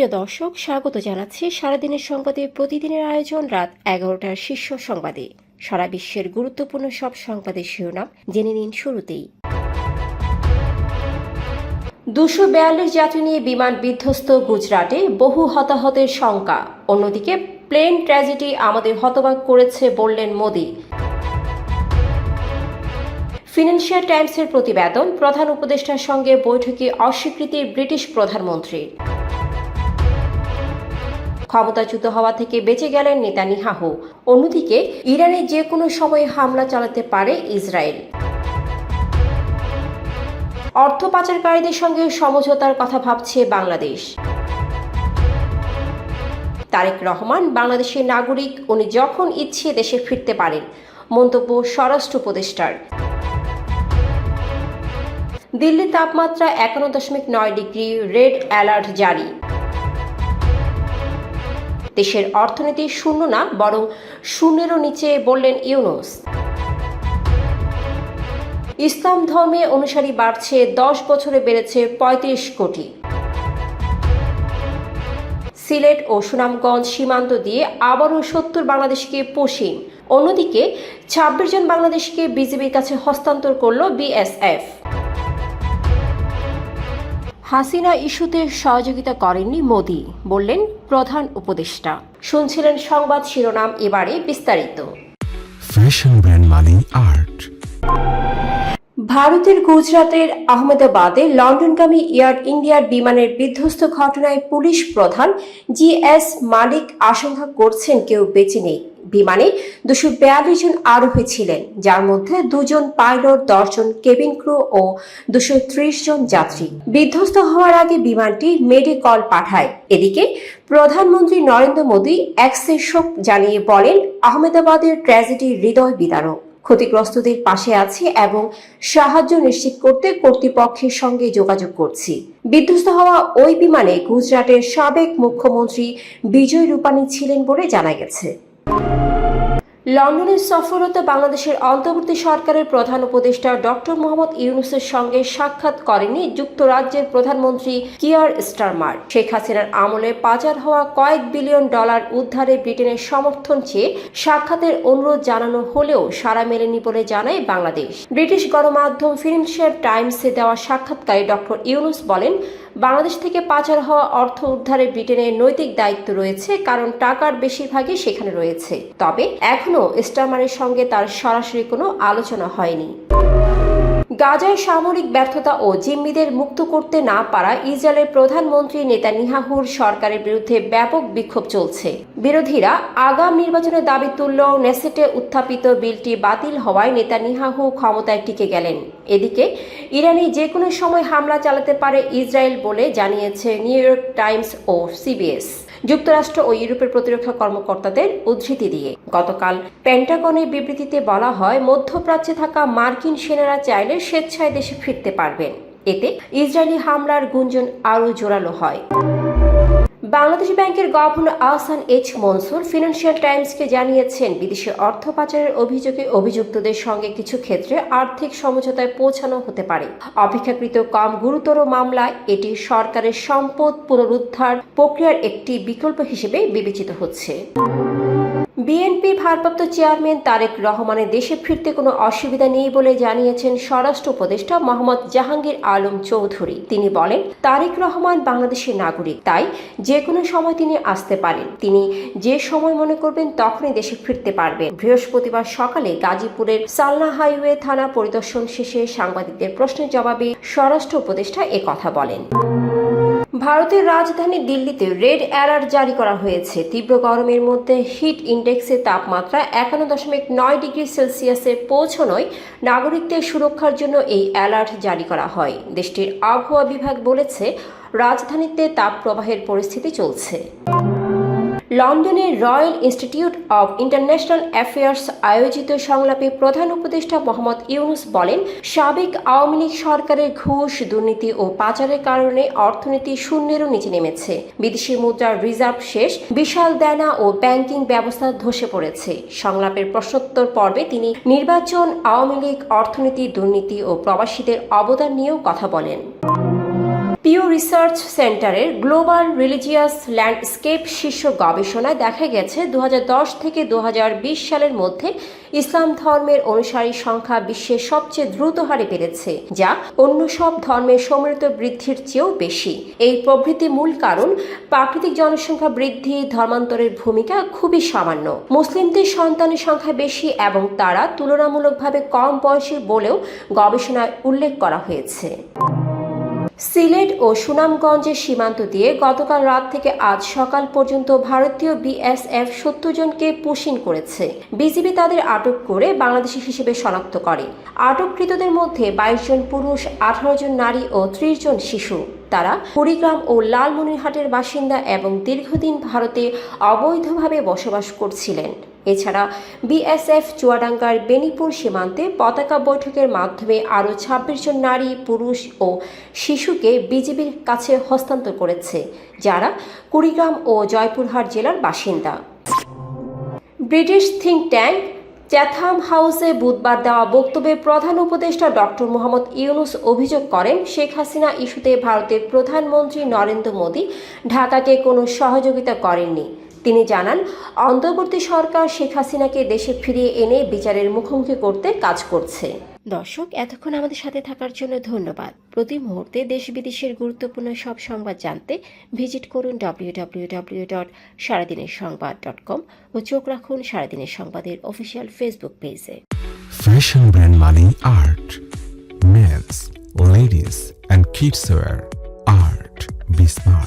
প্রিয় দর্শক, স্বাগত জানাচ্ছি সারাদিনের সংবাদে। প্রতিদিনের আয়োজন রাত এগারোটার শীর্ষ সংবাদে। সারা বিশ্বের গুরুত্বপূর্ণ সব সংবাদের শিরোনাম জেনে নিন শুরুতেই। দুশো বিয়াল্লিশ যাত্রী নিয়ে বিমান বিধ্বস্ত গুজরাটে বহু হতাহতের শঙ্কা। অন্যদিকে, প্লেন ট্র্যাজেডি আমাদের হতবাক করেছে বললেন মোদি। ফিনান্সিয়াল টাইমসের প্রতিবেদন, প্রধান উপদেষ্টার সঙ্গে বৈঠকে অস্বীকৃতির ব্রিটিশ প্রধানমন্ত্রীর। ক্ষমতাচ্যুত হওয়া থেকে বেঁচে গেলেন নেতানিয়াহু। অন্যদিকে, ইরানে যে কোনো সময় হামলা চালাতে পারে ইসরায়েল। অর্থ পাচারকারীদের সঙ্গে সমঝোতার কথা ভাবছে বাংলাদেশ। তারেক রহমান বাংলাদেশের নাগরিক, উনি যখন ইচ্ছে দেশে ফিরতে পারেন। মন্তব্য স্বরাষ্ট্র উপদেষ্টার। দিল্লির তাপমাত্রা একান্ন দশমিক নয় ডিগ্রি, রেড অ্যালার্ট জারি। দেশের অর্থনীতি শূন্য না, বরং শূন্যেরও নিচে বললেন ইউনুস। ইসলাম ধর্মে অনুসারী বাড়ছে, দশ বছরে বেড়েছে পঁয়ত্রিশ কোটি। সিলেট ও সুনামগঞ্জ সীমান্ত দিয়ে আবারও সত্তর বাংলাদেশকে পশ্চিম। অন্যদিকে ছাব্বিশ জন বাংলাদেশকে বিজিবির কাছে হস্তান্তর করল বিএসএফ। হাসিনা ইস্যুতে সহযোগিতা করেননি মোদি, বললেন প্রধান উপদেষ্টা। শুনছিলেন সংবাদ শিরোনাম, এবারে বিস্তারিত। ফ্যাশন ব্র্যান্ড মানি আর্ট ভারতের গুজরাতের আহমেদাবাদে লন্ডনগামী এয়ার ইন্ডিয়ার বিমানের বিধ্বস্ত ঘটনায় পুলিশ প্রধান জি এস মালিক আশঙ্কা করছেন কেউ বেঁচে নেই। বিমানে দুশো বিয়াল্লিশ জন আরোহী ছিলেন, যার মধ্যে দুজন পাইলট দশজন কেবিন ক্রু ও দুশো ত্রিশ জন যাত্রী। বিধ্বস্ত হওয়ার আগে বিমানটি মেডিকল পাঠায়। এদিকে প্রধানমন্ত্রী নরেন্দ্র মোদী এক্সে শোক জানিয়ে বলেন, আহমেদাবাদের ট্র্যাজেডি হৃদয় বিদারক। ক্ষতিগ্রস্তদের পাশে আছি এবং সাহায্য নিশ্চিত করতে কর্তৃপক্ষের সঙ্গে যোগাযোগ করছি। বিধ্বস্ত হওয়া ওই বিমানে গুজরাটের সাবেক মুখ্যমন্ত্রী বিজয় রূপানী ছিলেন বলে জানা গেছে। লন্ডনের সফররত বাংলাদেশের অন্তর্বর্তী সরকারের প্রধান উপদেষ্টা ডক্টর মোহাম্মদ ইউনুসের সঙ্গে সাক্ষাৎ করেনি যুক্তরাজ্যের প্রধানমন্ত্রী কিয়ার স্টারমার। শেখ হাসিনার আমলে পাচার হওয়া কয়েক বিলিয়ন ডলার উদ্ধারে ব্রিটেনের সমর্থন চেয়ে সাক্ষাতের অনুরোধ জানানো হলেও সাড়া মেলেনি বলে জানায় বাংলাদেশ। ব্রিটিশ গণমাধ্যম ফিনান্সিয়াল টাইমসে দেওয়া সাক্ষাৎকারে ডক্টর ইউনুস বলেন, বাংলাদেশ থেকে পাচার হওয়া অর্থ উদ্ধারে ব্রিটেনের নৈতিক দায়িত্ব রয়েছে, কারণ টাকার বেশিরভাগই সেখানে রয়েছে। তবে এখনও স্টারমারের সঙ্গে তার সরাসরি কোনো আলোচনা হয়নি। গাজায় সামরিক ব্যর্থতা ও জিম্মিদের মুক্ত করতে না পারা ইসরায়েলের প্রধানমন্ত্রী নেতানিয়াহুর সরকারের বিরুদ্ধে ব্যাপক বিক্ষোভ চলছে। বিরোধীরা আগাম নির্বাচনের দাবি তুললেও নেসেটে উত্থাপিত বিলটি বাতিল হওয়ায় নেতানিয়াহু ক্ষমতায় টিকে গেলেন। এদিকে, ইরানি যে কোনো সময় হামলা চালাতে পারে ইসরায়েল বলে জানিয়েছে নিউ ইয়র্ক টাইমস ও সিবিএস। যুক্তরাষ্ট্র ও ইউরোপের প্রতিরক্ষা কর্মকর্তাদের উদ্ধৃতি দিয়ে। গতকাল পেন্টাগনের বিবৃতিতে বলা হয়, মধ্যপ্রাচ্যে থাকা মার্কিন সেনারা চাইলে স্বেচ্ছায় দেশে ফিরতে পারবেন। এতে ইসরায়েলি হামলার গুঞ্জন আরও জোরালো হয়। বাংলাদেশ ব্যাংকের governor Ahsan H Mansur financial টাইমসকে জানিয়েছেন, বিদেশে অর্থ পাচারের অভিযোগে অভিযুক্তদের সঙ্গে কিছু ক্ষেত্রে আর্থিক সমঝোতায় পৌঁছানো হতে পারে। অপেক্ষাকৃত কম গুরুতর মামলায় এটি সরকারের সম্পদ পুনরুদ্ধার প্রক্রিয়ার একটি বিকল্প হিসেবে বিবেচিত হচ্ছে। বিএনপির ভারপ্রাপ্ত চেয়ারম্যান তারেক রহমানের দেশে ফিরতে কোনো অসুবিধা নেই বলে জানিয়েছেন স্বরাষ্ট্র উপদেষ্টা মোহাম্মদ জাহাঙ্গীর আলম চৌধুরী। তিনি বলেন, তারেক রহমান বাংলাদেশের নাগরিক, তাই যে কোনো সময় তিনি আসতে পারেন। তিনি যে সময় মনে করবেন তখনই দেশে ফিরতে পারবেন। বৃহস্পতিবার সকালে গাজীপুরের সালনা হাইওয়ে থানা পরিদর্শন শেষে সাংবাদিকদের প্রশ্নের জবাবে স্বরাষ্ট্র উপদেষ্টা কথা বলেন। ভারতের রাজধানী দিল্লিতে রেড অ্যালার্ট জারি করা হয়েছে। তীব্র গরমের মধ্যে হিট ইন্ডেক্সের তাপমাত্রা একান্ন দশমিক নয় ডিগ্রি সেলসিয়াসে পৌঁছনোয় নাগরিকদের সুরক্ষার জন্য এই অ্যালার্ট জারি করা হয়। দেশটির আবহাওয়া বিভাগ বলেছে, রাজধানীতে তাপ প্রবাহের পরিস্থিতি চলছে। লন্ডনের Royal Institute of International Affairs আয়োজিত সংলাপে প্রধান উপদেষ্টা মোহাম্মদ ইউনুস বলেন, সাবেক আওয়ামী লীগ সরকারের ঘুষ, দুর্নীতি ও পাচারের কারণে অর্থনীতি শূন্যেরও নিচে নেমেছে। বিদেশি মুদ্রার রিজার্ভ শেষ, বিশাল দেনা ও ব্যাংকিং ব্যবস্থা ধসে পড়েছে। সংলাপের প্রশ্নোত্তর পর্বে তিনি নির্বাচন, আওয়ামী লীগ, অর্থনীতি, দুর্নীতি ও প্রবাসীদের অবদান নিয়েও কথা বলেন। পিও রিসার্চ সেন্টারের গ্লোবাল রিলিজিয়াস ল্যান্ডস্কেপ শীর্ষ গবেষণায় দেখা গেছে দু হাজার দশ থেকে দু হাজার বিশ সালের মধ্যে ইসলাম ধর্মের অনুসারী সংখ্যা বিশ্বের সবচেয়ে দ্রুত হারে বেড়েছে, যা অন্য সব ধর্মের সম্মিলিত বৃদ্ধির চেয়েও বেশি। এই প্রবৃদ্ধি মূল কারণ, প্রাকৃতিক জনসংখ্যা বৃদ্ধি, ধর্মান্তরের ভূমিকা খুবই সামান্য। মুসলিমদের সন্তানের সংখ্যা বেশি এবং তারা তুলনামূলকভাবে কম বয়সী বলেও গবেষণায় উল্লেখ করা হয়েছে। সিলেট ও সুনামগঞ্জের সীমান্ত দিয়ে গতকাল রাত থেকে আজ সকাল পর্যন্ত ভারতীয় বিএসএফ সত্তর জনকে পুশিন করেছে। বিজিবি তাদের আটক করে বাংলাদেশি হিসেবে শনাক্ত করে। আটককৃতদের মধ্যে বাইশ জন পুরুষ, আঠারো জন নারী ও ত্রিশ জন শিশু। তারা কুড়িগ্রাম ও লালমনিরহাটের বাসিন্দা এবং দীর্ঘদিন ভারতে অবৈধভাবে বসবাস করছিলেন। এছাড়া বিএসএফ চুয়াডাঙ্গার বেনিপুর সীমান্তে পতাকা বৈঠকের মাধ্যমে আরও ছাব্বিশ জন নারী, পুরুষ ও শিশুকে বিজিবির কাছে হস্তান্তর করেছে, যারা কুড়িগ্রাম ও জয়পুরহাট জেলার বাসিন্দা। ব্রিটিশ থিঙ্ক ট্যাঙ্ক চ্যাথাম হাউসে বুধবার দেওয়া বক্তব্যে প্রধান উপদেষ্টা ডক্টর মোহাম্মদ ইউনুস অভিযোগ করেন, শেখ হাসিনা ইস্যুতে ভারতের প্রধানমন্ত্রী নরেন্দ্র মোদী ঢাকাকে কোনো সহযোগিতা করেননি। তিনি জানান অন্তর্বর্তী সরকার শেখ হাসিনাকে দেশে ফিরিয়ে এনে বিচারের মুখোমুখি করতে কাজ করছে দর্শক এতক্ষণ আমাদের সাথে থাকার জন্য ধন্যবাদ প্রতি মুহূর্তে দেশ বিদেশের গুরুত্বপূর্ণ সব সংবাদ জানতে ভিজিট করুন ডব্লিউ ডব্লিউ ডব্লিউ ডট সারাদিনের সংবাদ ডট কম ও চোখ রাখুন সারাদিনের সংবাদের অফিসিয়াল ফেসবুক পেজে Mali Art. Men's, ladies, and kids wear. Art. Be smart.